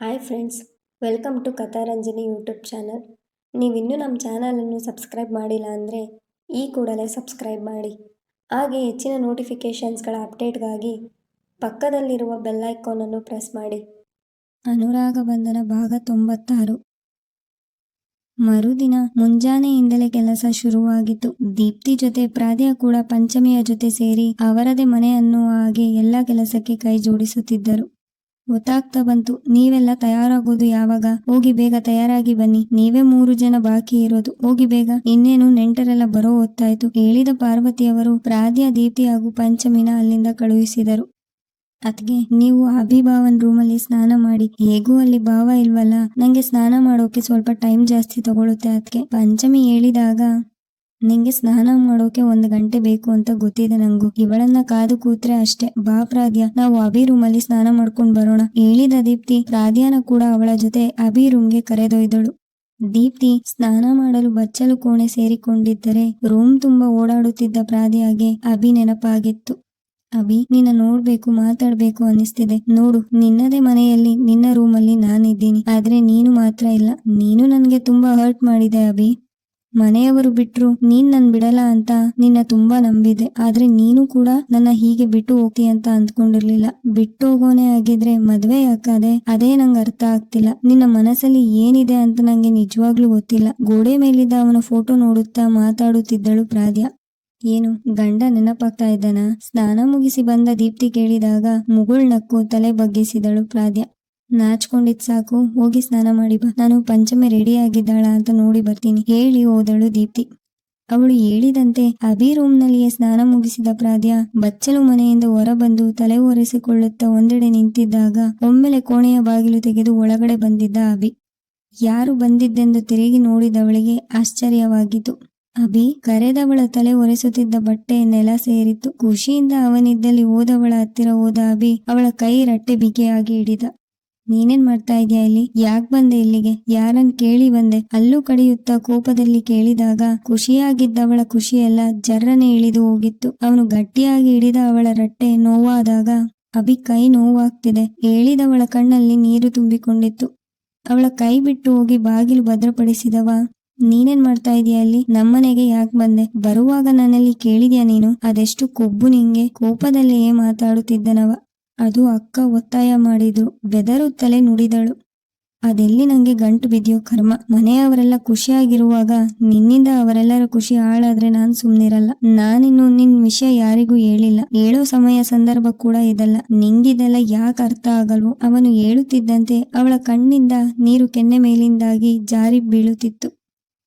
Hi friends, welcome to Katharanjani YouTube channel. ನೀವಿನ್ನೂ ನಮ್ಮ ಚಾನಲನ್ನು ಸಬ್ಸ್ಕ್ರೈಬ್ ಮಾಡಿಲ್ಲ ಅಂದರೆ ಈ ಕೂಡಲೇ ಸಬ್ಸ್ಕ್ರೈಬ್ ಮಾಡಿ. ಹಾಗೆ ಹೆಚ್ಚಿನ ನೋಟಿಫಿಕೇಷನ್ಸ್ಗಳ ಅಪ್ಡೇಟ್ಗಾಗಿ ಪಕ್ಕದಲ್ಲಿರುವ ಬೆಲ್ ಐಕಾನನ್ನು ಪ್ರೆಸ್ ಮಾಡಿ. ಅನುರಾಗ ಬಂಧನ ಭಾಗ ತೊಂಬತ್ತಾರು. ಮರುದಿನ ಮುಂಜಾನೆಯಿಂದಲೇ ಕೆಲಸ ಶುರುವಾಗಿತ್ತು. ದೀಪ್ತಿ ಜೊತೆ ಪ್ರಾದ್ಯ ಕೂಡ ಪಂಚಮಿಯ ಜೊತೆ ಸೇರಿ ಅವರದೇ ಮನೆ ಅನ್ನುವ ಹಾಗೆ ಎಲ್ಲ ಕೆಲಸಕ್ಕೆ ಕೈ ಜೋಡಿಸುತ್ತಿದ್ದರು. ಗೊತ್ತಾಗ್ತಾ ಬಂತು, ನೀವೆಲ್ಲ ತಯಾರಾಗೋದು ಯಾವಾಗ? ಹೋಗಿ ಬೇಗ ತಯಾರಾಗಿ ಬನ್ನಿ. ನೀವೇ ಮೂರು ಜನ ಬಾಕಿ ಇರೋದು. ಹೋಗಿ ಬೇಗ. ಇನ್ನೇನು ನೆಂಟರೆಲ್ಲ ಬರೋ ಹೊತ್ತಾಯ್ತು. ಹೇಳಿದ ಪಾರ್ವತಿಯವರು ಪ್ರಾದ್ಯ ದೀಪ್ತಿ ಹಾಗೂ ಪಂಚಮಿನ ಅಲ್ಲಿಂದ ಕಳುಹಿಸಿದರು. ಅದ್ಗೆ ನೀವು ಅಭಿಭಾವನ್ ರೂಮಲ್ಲಿ ಸ್ನಾನ ಮಾಡಿ. ಹೇಗೂ ಅಲ್ಲಿ ಭಾವ ಇಲ್ವಲ್ಲ? ನಂಗೆ ಸ್ನಾನ ಮಾಡೋಕೆ ಸ್ವಲ್ಪ ಟೈಮ್ ಜಾಸ್ತಿ ತಗೊಳುತ್ತೆ ಅದ್ಕೆ ಪಂಚಮಿ ಹೇಳಿದಾಗ ನಿಂಗೆ ಸ್ನಾನ ಮಾಡೋಕೆ ಒಂದು ಗಂಟೆ ಬೇಕು ಅಂತ ಗೊತ್ತಿದೆ ನಂಗು. ಇವಳನ್ನ ಕಾದು ಕೂತ್ರೆ ಅಷ್ಟೇ. ಬಾ ಪ್ರಾದ್ಯ ನಾವು ಅಭಿ ರೂಮಲ್ಲಿ ಸ್ನಾನ ಮಾಡ್ಕೊಂಡ್ ಬರೋಣ. ಹೇಳಿದ ದೀಪ್ತಿ ಪ್ರಾಧ್ಯಾನ ಕೂಡ ಅವಳ ಜೊತೆ ಅಭಿ ರೂಮ್ಗೆ ಕರೆದೊಯ್ದಳು. ದೀಪ್ತಿ, ಸ್ನಾನ ಮಾಡಲು ಬಚ್ಚಲು ಕೋಣೆ ಸೇರಿಕೊಂಡಿದ್ದರೆ ರೂಮ್ ತುಂಬಾ ಓಡಾಡುತ್ತಿದ್ದ ಪ್ರಾದ್ಯಾಗೆ ಅಭಿ ನೆನಪಾಗಿತ್ತು. ಅಭಿ, ನಿನ್ನ ನೋಡ್ಬೇಕು, ಮಾತಾಡ್ಬೇಕು ಅನ್ನಿಸ್ತಿದೆ. ನೋಡು, ನಿನ್ನದೇ ಮನೆಯಲ್ಲಿ, ನಿನ್ನ ರೂಮಲ್ಲಿ ನಾನಿದ್ದೀನಿ. ಆದ್ರೆ ನೀನು ಮಾತ್ರ ಇಲ್ಲ. ನೀನು ನನ್ಗೆ ತುಂಬಾ ಹರ್ಟ್ ಮಾಡಿದೆ ಅಭಿ. ಮನೆಯವರು ಬಿಟ್ರು, ನೀನ್ ನನ್ ಬಿಡಲ್ಲ ಅಂತ ನಿನ್ನ ತುಂಬಾ ನಂಬಿದೆ. ಆದ್ರೆ ನೀನು ಕೂಡ ನನ್ನ ಹೀಗೆ ಬಿಟ್ಟು ಹೋಗ್ತಿ ಅಂತ ಅಂದ್ಕೊಂಡಿರ್ಲಿಲ್ಲ. ಬಿಟ್ಟು ಹೋಗೋನೆ ಆಗಿದ್ರೆ ಮದ್ವೆ ಯಾಕಾದೆ ಅದೇ ನಂಗ್ ಅರ್ಥ ಆಗ್ತಿಲ್ಲ. ನಿನ್ನ ಮನಸ್ಸಲ್ಲಿ ಏನಿದೆ ಅಂತ ನಂಗೆ ನಿಜವಾಗ್ಲೂ ಗೊತ್ತಿಲ್ಲ. ಗೋಡೆ ಮೇಲಿದ್ದ ಅವನ ಫೋಟೋ ನೋಡುತ್ತಾ ಮಾತಾಡುತ್ತಿದ್ದಳು ಪ್ರಾದ್ಯ. ಏನು, ಗಂಡ ನೆನಪಾಗ್ತಾ ಇದ್ದಾನ? ಸ್ನಾನ ಮುಗಿಸಿ ಬಂದ ದೀಪ್ತಿ ಕೇಳಿದಾಗ ಮುಗುಳ್ ನಕ್ಕು ತಲೆ ಬಗ್ಗಿಸಿದಳು ಪ್ರಾದ್ಯ. ನಾಚ್ಕೊಂಡಿದ್ ಸಾಕು. ಹೋಗಿ ಸ್ನಾನ ಮಾಡಿ ಬಾ. ನಾನು ಪಂಚಮಿ ರೆಡಿ ಆಗಿದ್ದಾಳ ಅಂತ ನೋಡಿ ಬರ್ತೀನಿ. ಹೇಳಿ ಹೋದಳು ದೀಪ್ತಿ. ಅವಳು ಹೇಳಿದಂತೆ ಅಭಿ ರೂಮ್ನಲ್ಲಿಯೇ ಸ್ನಾನ ಮುಗಿಸಿದ ಪ್ರಾದ್ಯ ಬಚ್ಚಲು ಮನೆಯಿಂದ ಹೊರಬಂದು ತಲೆ ಒರೆಸಿಕೊಳ್ಳುತ್ತಾ ಒಂದೆಡೆ ನಿಂತಿದ್ದಾಗ ಒಮ್ಮೆಲೆ ಕೋಣೆಯ ಬಾಗಿಲು ತೆಗೆದು ಒಳಗಡೆ ಬಂದಿದ್ದ ಅಭಿ. ಯಾರು ಬಂದಿದ್ದೆಂದು ತಿರುಗಿ ನೋಡಿದವಳಿಗೆ ಆಶ್ಚರ್ಯವಾಗಿತ್ತು. ಅಭಿ, ಕರೆದವಳ ತಲೆ ಒರೆಸುತ್ತಿದ್ದ ಬಟ್ಟೆ ನೆಲ ಸೇರಿತ್ತು. ಖುಷಿಯಿಂದ ಅವನಿದ್ದಲ್ಲಿ ಓದವಳ ಹತ್ತಿರ ಹೋದ ಅಭಿ ಅವಳ ಕೈ ರಟ್ಟೆ ಬಿಗಿಯಾಗಿ ಹಿಡಿದ. ನೀನೇನ್ ಮಾಡ್ತಾ ಇದೀಯ ಇಲ್ಲಿ? ಯಾಕ್ ಬಂದೆ ಇಲ್ಲಿಗೆ? ಯಾರನ್ ಕೇಳಿ ಬಂದೆ? ಅಲ್ಲೂ ಕಡಿಯುತ್ತಾ ಕೋಪದಲ್ಲಿ ಕೇಳಿದಾಗ ಖುಷಿಯಾಗಿದ್ದವಳ ಖುಷಿಯೆಲ್ಲ ಜರ್ರನೆ ಇಳಿದು ಹೋಗಿತ್ತು. ಅವನು ಗಟ್ಟಿಯಾಗಿ ಹಿಡಿದ ಅವಳ ರಟ್ಟೆ ನೋವಾದಾಗ ಅಭಿ ಕೈ ನೋವಾಗ್ತಿದೆ. ಹೇಳಿದವಳ ಕಣ್ಣಲ್ಲಿ ನೀರು ತುಂಬಿಕೊಂಡಿತ್ತು. ಅವಳ ಕೈ ಬಿಟ್ಟು ಹೋಗಿ ಬಾಗಿಲು ಭದ್ರಪಡಿಸಿದವ, ನೀನೇನ್ ಮಾಡ್ತಾ ಇದೀಯ ಅಲ್ಲಿ ನಮ್ಮನೆಗೆ ಯಾಕೆ ಬಂದೆ? ಬರುವಾಗ ನನ್ನಲ್ಲಿ ಕೇಳಿದ್ಯಾ ನೀನು? ಅದೆಷ್ಟು ಕೊಬ್ಬು ನಿಂಗೆ? ಕೋಪದಲ್ಲಿಯೇ ಮಾತಾಡುತ್ತಿದ್ದನವ. ಅದು ಅಕ್ಕ ಒತ್ತಾಯ ಮಾಡಿದ್ರು. ತಲೆ ನುಡಿದಳು. ಅದೆಲ್ಲಿ ನಂಗೆ ಗಂಟು ಬಿದ್ದಿಯೋ ಕರ್ಮ. ಮನೆಯವರೆಲ್ಲ ಖುಷಿಯಾಗಿರುವಾಗ ನಿನ್ನಿಂದ ಅವರೆಲ್ಲರ ಖುಷಿ ಹಾಳಾದ್ರೆ ನಾನು ಸುಮ್ನಿರಲ್ಲ. ನಾನಿನ್ನು ನಿನ್ ವಿಷಯ ಯಾರಿಗೂ ಹೇಳಿಲ್ಲ. ಹೇಳೋ ಸಮಯ ಸಂದರ್ಭ ಕೂಡ ಇದಲ್ಲ. ನಿಂಗಿದೆಲ್ಲ ಯಾಕೆ ಅರ್ಥ ಆಗಲ್ವೋ? ಅವನು ಹೇಳುತ್ತಿದ್ದಂತೆ ಅವಳ ಕಣ್ಣಿಂದ ನೀರು ಕೆನ್ನೆ ಮೇಲಿಂದಾಗಿ ಜಾರಿ ಬೀಳುತ್ತಿತ್ತು.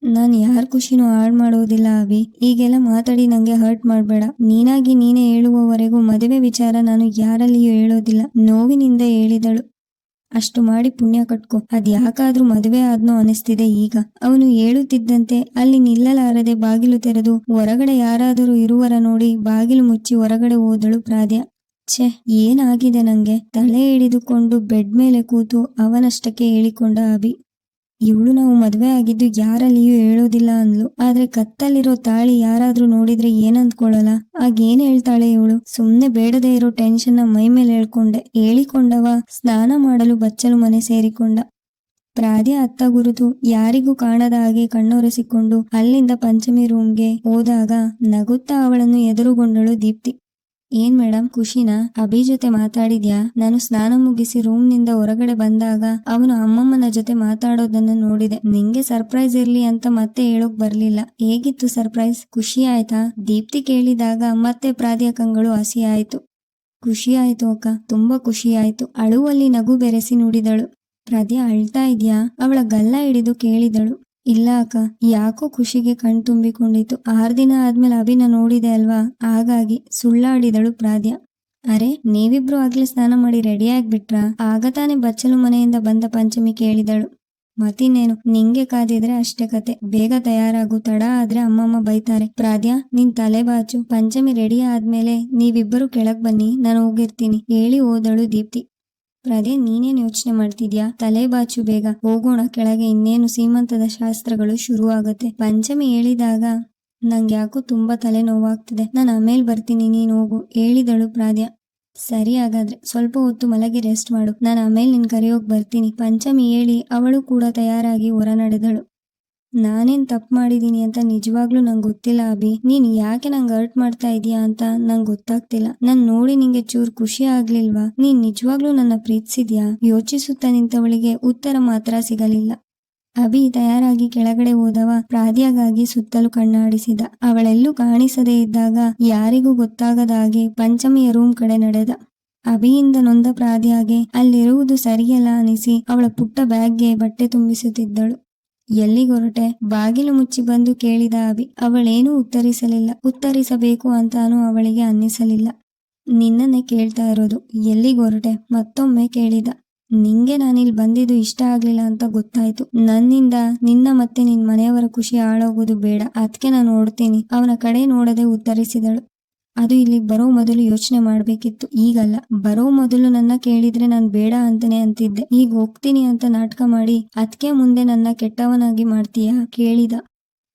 ನಾನ್ ಯಾರ ಖುಷಿನೂ ಹಾಳು ಮಾಡೋದಿಲ್ಲ ಅಭಿ. ಈಗೆಲ್ಲ ಮಾತಾಡಿ ನಂಗೆ ಹರ್ಟ್ ಮಾಡಬೇಡ. ನೀನಾಗಿ ನೀನೇ ಹೇಳುವವರೆಗೂ ಮದುವೆ ವಿಚಾರ ನಾನು ಯಾರಲ್ಲಿಯೂ ಹೇಳೋದಿಲ್ಲ. ನೋವಿನಿಂದ ಹೇಳಿದಳು. ಅಷ್ಟು ಮಾಡಿ ಪುಣ್ಯ ಕಟ್ಕೊ. ಅದ್ ಯಾಕಾದ್ರೂ ಮದುವೆ ಆದ್ನೋ ಅನಿಸ್ತಿದೆ ಈಗ. ಅವನು ಹೇಳುತ್ತಿದ್ದಂತೆ ಅಲ್ಲಿ ನಿಲ್ಲಲಾರದೆ ಬಾಗಿಲು ತೆರೆದು ಹೊರಗಡೆ ಯಾರಾದರೂ ಇರುವರ ನೋಡಿ ಬಾಗಿಲು ಮುಚ್ಚಿ ಹೊರಗಡೆ ಹೋದಳು ಪ್ರಾದ್ಯ. ಛೆ, ಏನಾಗಿದೆ ನಂಗೆ? ತಲೆ ಹಿಡಿದುಕೊಂಡು ಬೆಡ್ ಮೇಲೆ ಕೂತು ಅವನಷ್ಟಕ್ಕೆ ಹೇಳಿಕೊಂಡ ಅಭಿ. ಇವಳು ನಾವು ಮದುವೆ ಆಗಿದ್ದು ಯಾರಲ್ಲಿಯೂ ಹೇಳೋದಿಲ್ಲ ಅಂದ್ಲು. ಆದ್ರೆ ಕತ್ತಲ್ಲಿರೋ ತಾಳಿ ಯಾರಾದ್ರೂ ನೋಡಿದ್ರೆ ಏನಂದ್ಕೊಳ್ಳಲ್ಲ ಆಗೇನ್ ಹೇಳ್ತಾಳೆ ಇವಳು? ಸುಮ್ನೆ ಬೇಡದೆ ಇರೋ ಟೆನ್ಷನ್ನ ಮೈ ಮೇಲೆ ಹೇಳ್ಕೊಂಡೆ. ಹೇಳಿಕೊಂಡವ ಸ್ನಾನ ಮಾಡಲು ಬಚ್ಚಲು ಮನೆ ಸೇರಿಕೊಂಡ. ಪ್ರಾದ್ಯ ಅತ್ತ ಗುರುತು ಯಾರಿಗೂ ಕಾಣದ ಹಾಗೆ ಕಣ್ಣೊರೆಸಿಕೊಂಡು ಅಲ್ಲಿಂದ ಪಂಚಮಿ ರೂಮ್ಗೆ ಹೋದಾಗ ನಗುತ್ತಾ ಅವಳನ್ನು ಎದುರುಗೊಂಡಳು ದೀಪ್ತಿ. ಏನ್ ಮೇಡಮ್ ಖುಷಿನಾ? ಅಭಿ ಜೊತೆ ಮಾತಾಡಿದ್ಯಾ? ನಾನು ಸ್ನಾನ ಮುಗಿಸಿ ರೂಮ್ನಿಂದ ಹೊರಗಡೆ ಬಂದಾಗ ಅವನು ಅಮ್ಮಮ್ಮನ ಜೊತೆ ಮಾತಾಡೋದನ್ನ ನೋಡಿದೆ. ನಿಂಗೆ ಸರ್ಪ್ರೈಸ್ ಇರ್ಲಿ ಅಂತ ಮತ್ತೆ ಹೇಳೋಕ್ ಬರ್ಲಿಲ್ಲ. ಹೇಗಿತ್ತು ಸರ್ಪ್ರೈಸ್? ಖುಷಿ ಆಯ್ತಾ? ದೀಪ್ತಿ ಕೇಳಿದಾಗ ಮತ್ತೆ ಪ್ರಾದಿಯ ಕಂಗಳು ಹಸಿ ಆಯ್ತು. ಖುಷಿ ಆಯ್ತು ಅಕ್ಕ. ತುಂಬಾ ಖುಷಿ ಆಯ್ತು. ಅಳುವಲ್ಲಿ ನಗು ಬೆರೆಸಿ ನುಡಿದಳು. ಪ್ರಾದ್ಯ ಅಳ್ತಾ ಇದ್ಯಾ? ಅವಳ ಗಲ್ಲ ಹಿಡಿದು ಕೇಳಿದಳು. ಇಲ್ಲ ಅಕ್ಕ, ಯಾಕೋ ಖುಷಿಗೆ ಕಣ್ ತುಂಬಿಕೊಂಡಿತ್ತು. ಆರ್ ದಿನ ಆದ್ಮೇಲೆ ಅಭಿನ ನೋಡಿದೆ ಅಲ್ವಾ? ಹಾಗಾಗಿ ಸುಳ್ಳಾಡಿದಳು ಪ್ರಾದ್ಯ. ಅರೆ, ನೀವಿಬ್ರು ಆಗ್ಲೇ ಸ್ನಾನ ಮಾಡಿ ರೆಡಿ ಆಗ್ಬಿಟ್ರ? ಆಗ ತಾನೇ ಬಚ್ಚಲು ಮನೆಯಿಂದ ಬಂದ ಪಂಚಮಿ ಕೇಳಿದಳು. ಮತ್ತಿನ್ನೇನು, ನಿಂಗೆ ಕಾದಿದ್ರೆ ಅಷ್ಟೇ ಕತೆ. ಬೇಗ ತಯಾರಾಗು, ತಡ ಆದ್ರೆ ಅಮ್ಮಮ್ಮ ಬೈತಾರೆ. ಪ್ರಾದ್ಯ, ನಿನ್ ತಲೆ ಬಾಚು. ಪಂಚಮಿ ರೆಡಿ ಆದ್ಮೇಲೆ ನೀವಿಬ್ಬರು ಕೆಳಗ್ ಬನ್ನಿ, ನಾನು ಹೋಗಿರ್ತೀನಿ. ಹೇಳಿ ಹೋದಳು ದೀಪ್ತಿ. ಪ್ರಾದ್ಯ ನೀನೇನ್ ಯೋಚನೆ ಮಾಡ್ತಿದ್ಯಾ? ತಲೆ ಬಾಚು ಬೇಗ. ಹೋಗೋಣ. ಕೆಳಗೆ ಇನ್ನೇನು ಸೀಮಂತದ ಶಾಸ್ತ್ರಗಳು ಶುರು ಆಗತ್ತೆ ಪಂಚಮಿ ಹೇಳಿದಾಗ ನಂಗೆ ಯಾಕೋ ತುಂಬಾ ತಲೆ ನೋವಾಗ್ತಿದೆ ನಾನು ಆಮೇಲೆ ಬರ್ತೀನಿ, ನೀನು ಹೋಗು. ಹೇಳಿದಳು ಪ್ರಾದ್ಯ ಸರಿ ಹಾಗಾದ್ರೆ, ಸ್ವಲ್ಪ ಹೊತ್ತು ಮಲಗಿ ರೆಸ್ಟ್ ಮಾಡು. ನಾನು ಆಮೇಲೆ ನಿನ್ ಕರೆಯೋಗ್ ಬರ್ತೀನಿ. ಪಂಚಮಿ ಹೇಳಿ ಅವಳು ಕೂಡ ತಯಾರಾಗಿ ಹೊರ ನಡೆದಳು ನಾನೇನ್ ತಪ್ಪು ಮಾಡಿದೀನಿ ಅಂತ ನಿಜವಾಗ್ಲೂ ನಂಗೆ ಗೊತ್ತಿಲ್ಲ ಅಭಿ. ನೀನ್ ಯಾಕೆ ನಂಗೆ ಹರ್ಟ್ ಮಾಡ್ತಾ ಇದೀಯಾ ಅಂತ ನಂಗೆ ಗೊತ್ತಾಗ್ತಿಲ್ಲ. ನನ್ ನೋಡಿ ನಿಂಗೆ ಚೂರ್ ಖುಷಿ ಆಗ್ಲಿಲ್ವಾ? ನೀನ್ ನಿಜವಾಗ್ಲೂ ನನ್ನ ಪ್ರೀತಿಸಿದ್ಯಾ? ಯೋಚಿಸುತ್ತಾ ನಿಂತವಳಿಗೆ ಉತ್ತರ ಮಾತ್ರ ಸಿಗಲಿಲ್ಲ. ಅಭಿ ತಯಾರಾಗಿ ಕೆಳಗಡೆ ಹೋದವ ಪ್ರಾದ್ಯಗಾಗಿ ಸುತ್ತಲೂ ಕಣ್ಣಾಡಿಸಿದ. ಅವಳೆಲ್ಲೂ ಕಾಣಿಸದೇ ಇದ್ದಾಗ ಯಾರಿಗೂ ಗೊತ್ತಾಗದ ಹಾಗೆ ಪಂಚಮಿಯ ರೂಮ್ ಕಡೆ ನಡೆದ. ಅಭಿಯಿಂದ ನೊಂದ ಪ್ರಾದ್ಯಾಗೆ, ಅಲ್ಲಿರುವುದು ಸರಿಯಲ್ಲ ಅನಿಸಿ ಅವಳ ಪುಟ್ಟ ಬ್ಯಾಗ್ಗೆ ಬಟ್ಟೆ ತುಂಬಿಸುತ್ತಿದ್ದಳು. ಎಲ್ಲಿಗೊರಟೆ ಬಾಗಿಲು ಮುಚ್ಚಿ ಬಂದು ಕೇಳಿದ ಅಭಿ, ಅವಳೇನೂ ಉತ್ತರಿಸಲಿಲ್ಲ. ಉತ್ತರಿಸಬೇಕು ಅಂತಾನೂ ಅವಳಿಗೆ ಅನ್ನಿಸಲಿಲ್ಲ. ನಿನ್ನನ್ನೇ ಕೇಳ್ತಾ ಇರೋದು ಎಲ್ಲಿಗೊರಟೆ ಮತ್ತೊಮ್ಮೆ ಕೇಳಿದ. ನಿಂಗೆ ನಾನಿಲ್ಲಿ ಬಂದಿದ್ದು ಇಷ್ಟ ಆಗ್ಲಿಲ್ಲ ಅಂತ ಗೊತ್ತಾಯ್ತು. ನನ್ನಿಂದ, ನಿನ್ನ ಮತ್ತೆ ನಿನ್ ಮನೆಯವರ ಖುಷಿ ಹಾಳಾಗೋದು ಬೇಡ. ಅದಕ್ಕೆ ನಾನು ನೋಡ್ತೀನಿ ಅವನ ಕಡೆ ನೋಡದೆ ಉತ್ತರಿಸಿದಳು. ಅದು ಇಲ್ಲಿ ಬರೋ ಮೊದಲು ಯೋಚನೆ ಮಾಡ್ಬೇಕಿತ್ತು. ಈಗಲ್ಲ. ಬರೋ ಮೊದಲು ನನ್ನ ಕೇಳಿದ್ರೆ ನಾನು ಬೇಡ ಅಂತಾನೆ ಅಂತಿದ್ದೆ. ಈಗ ಹೋಗ್ತೀನಿ ಅಂತ ನಾಟಕ ಮಾಡಿ ಅದಕ್ಕೆ ಮುಂದೆ ನನ್ನ ಕೆಟ್ಟವನಾಗಿ ಮಾಡ್ತೀಯಾ? ಕೇಳಿದ.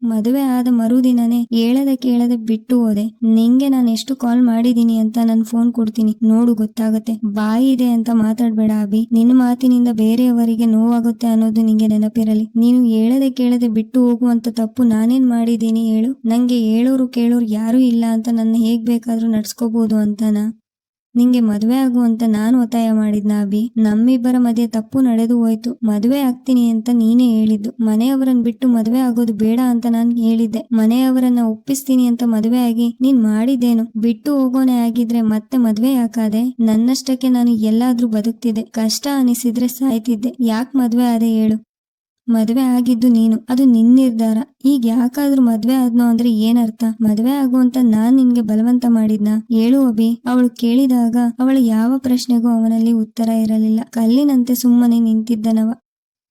ಮದುವೆ ಆದ ಮರುದಿನನೇ ಹೇಳದೆ ಕೇಳದೆ ಬಿಟ್ಟು ಹೋದೆ. ನಿಂಗೆ ನಾನು ಎಷ್ಟು ಕಾಲ್ ಮಾಡಿದೀನಿ ಅಂತ ನಾನು ಫೋನ್ ಕೊಡ್ತೀನಿ. ನೋಡು, ಗೊತ್ತಾಗತ್ತೆ. ಬಾಯಿ ಇದೆ ಅಂತ ಮಾತಾಡ್ಬೇಡ ಅಭಿ. ನಿನ್ನ ಮಾತಿನಿಂದ ಬೇರೆಯವರಿಗೆ ನೋವಾಗುತ್ತೆ ಅನ್ನೋದು ನಿಂಗೆ ನೆನಪಿರಲಿ. ನೀನು ಹೇಳದೆ ಕೇಳದೆ ಬಿಟ್ಟು ಹೋಗುವಂತ ತಪ್ಪು ನಾನೇನ್ ಮಾಡಿದೀನಿ ಹೇಳು. ನಂಗೆ ಹೇಳೋರು ಕೇಳೋರು ಯಾರು ಇಲ್ಲ ಅಂತ ನನ್ನ ಹೇಗ್ ಬೇಕಾದ್ರೂ ನಡ್ಸ್ಕೋಬಹುದು ಅಂತನಾ? ನಿಂಗೆ ಮದುವೆ ಆಗುವಂತ ನಾನು ಒತ್ತಾಯ ಮಾಡಿದ್ನ ಅಭಿ. ನಮ್ಮಿಬ್ಬರ ಮಧ್ಯೆ ತಪ್ಪು ನಡೆದು ಹೋಯ್ತು. ಮದುವೆ ಆಗ್ತೀನಿ ಅಂತ ನೀನೇ ಹೇಳಿದ್ದು. ಮನೆಯವರನ್ನ ಬಿಟ್ಟು ಮದುವೆ ಆಗೋದು ಬೇಡ ಅಂತ ನಾನು ಹೇಳಿದ್ದೆ. ಮನೆಯವರನ್ನ ಒಪ್ಪಿಸ್ತೀನಿ ಅಂತ ಮದುವೆ ಆಗಿ ನೀನ್ ಮಾಡಿದ್ದೇನು? ಬಿಟ್ಟು ಹೋಗೋನೆ ಆಗಿದ್ರೆ ಮತ್ತೆ ಮದುವೆ ಯಾಕಾದೆ? ನನ್ನಷ್ಟಕ್ಕೆ ನಾನು ಎಲ್ಲಾದ್ರೂ ಬದುಕ್ತಿದ್ದೆ. ಕಷ್ಟ ಅನಿಸಿದ್ರೆ ಸಾಯ್ತಿದ್ದೆ. ಯಾಕೆ ಮದುವೆ ಆದೆ ಹೇಳು. ಮದ್ವೆ ಆಗಿದ್ದು ನೀನು. ಅದು ನಿನ್ ನಿರ್ಧಾರ. ಈಗ ಯಾಕಾದ್ರೂ ಮದ್ವೆ ಆದ್ನೋ ಅಂದ್ರೆ ಏನರ್ಥ? ಮದ್ವೆ ಆಗುವಂತ ನಾನ್ ನಿನ್ಗೆ ಬಲವಂತ ಮಾಡಿದ್ನ? ಹೇಳು ಅಭಿ. ಅವಳು ಕೇಳಿದಾಗ ಅವಳ ಯಾವ ಪ್ರಶ್ನೆಗೂ ಅವನಲ್ಲಿ ಉತ್ತರ ಇರಲಿಲ್ಲ. ಕಲ್ಲಿನಂತೆ ಸುಮ್ಮನೆ ನಿಂತಿದ್ದನವ.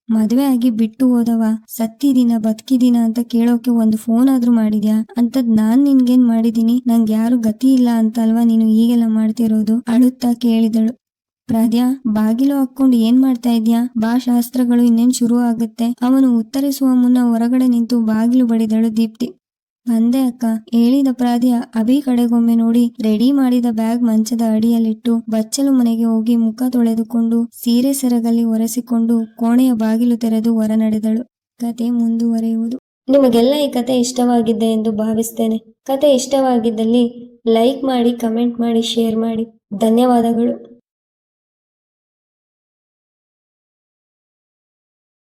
ಮದ್ವೆ ಆಗಿ ಬಿಟ್ಟು ಹೋದವ. ಸತ್ತಿದೀನ ಬದುಕಿದೀನ ಅಂತ ಕೇಳೋಕೆ ಒಂದು ಫೋನ್ ಆದ್ರೂ ಮಾಡಿದ್ಯಾ? ಅಂತದ್ ನಾನ್ ನಿನ್ಗೇನ್ ಮಾಡಿದೀನಿ? ನಂಗೆ ಯಾರು ಗತಿ ಇಲ್ಲ ಅಂತ ಅಲ್ವಾ ನೀನು ಈಗೆಲ್ಲ ಮಾಡ್ತಿರೋದು? ಅಳುತ್ತಾ ಕೇಳಿದಳು. ಪ್ರಾದ್ಯ, ಬಾಗಿಲು ಹಾಕೊಂಡು ಏನ್ ಮಾಡ್ತಾ ಇದ್ಯಾ? ಬಾ, ಶಾಸ್ತ್ರಗಳು ಇನ್ನೇನ್ ಶುರು ಆಗುತ್ತೆ. ಅವನು ಉತ್ತರಿಸುವ ಮುನ್ನ ಹೊರಗಡೆ ನಿಂತು ಬಾಗಿಲು ಬಡಿದಳು ದೀಪ್ತಿ. ಬಂದೆ ಅಕ್ಕ, ಹೇಳಿದ ಪ್ರಾಧ್ಯ ಅಭಿ ಕಡೆಗೊಮ್ಮೆ ನೋಡಿ ರೆಡಿ ಮಾಡಿದ ಬ್ಯಾಗ್ ಮಂಚದ ಅಡಿಯಲ್ಲಿಟ್ಟು, ಬಚ್ಚಲು ಮನೆಗೆ ಹೋಗಿ ಮುಖ ತೊಳೆದುಕೊಂಡು, ಸೀರೆ ಸೆರಗಲ್ಲಿ ಒರೆಸಿಕೊಂಡು, ಕೋಣೆಯ ಬಾಗಿಲು ತೆರೆದು ಹೊರ ನಡೆದಳು ಕತೆ ಮುಂದುವರೆಯುವುದು. ನಿಮಗೆಲ್ಲ ಈ ಕತೆ ಇಷ್ಟವಾಗಿದ್ದೆ ಎಂದು ಭಾವಿಸ್ತೇನೆ. ಕತೆ ಇಷ್ಟವಾಗಿದ್ದಲ್ಲಿ ಲೈಕ್ ಮಾಡಿ ಕಮೆಂಟ್ ಮಾಡಿ ಶೇರ್ ಮಾಡಿ. ಧನ್ಯವಾದಗಳು.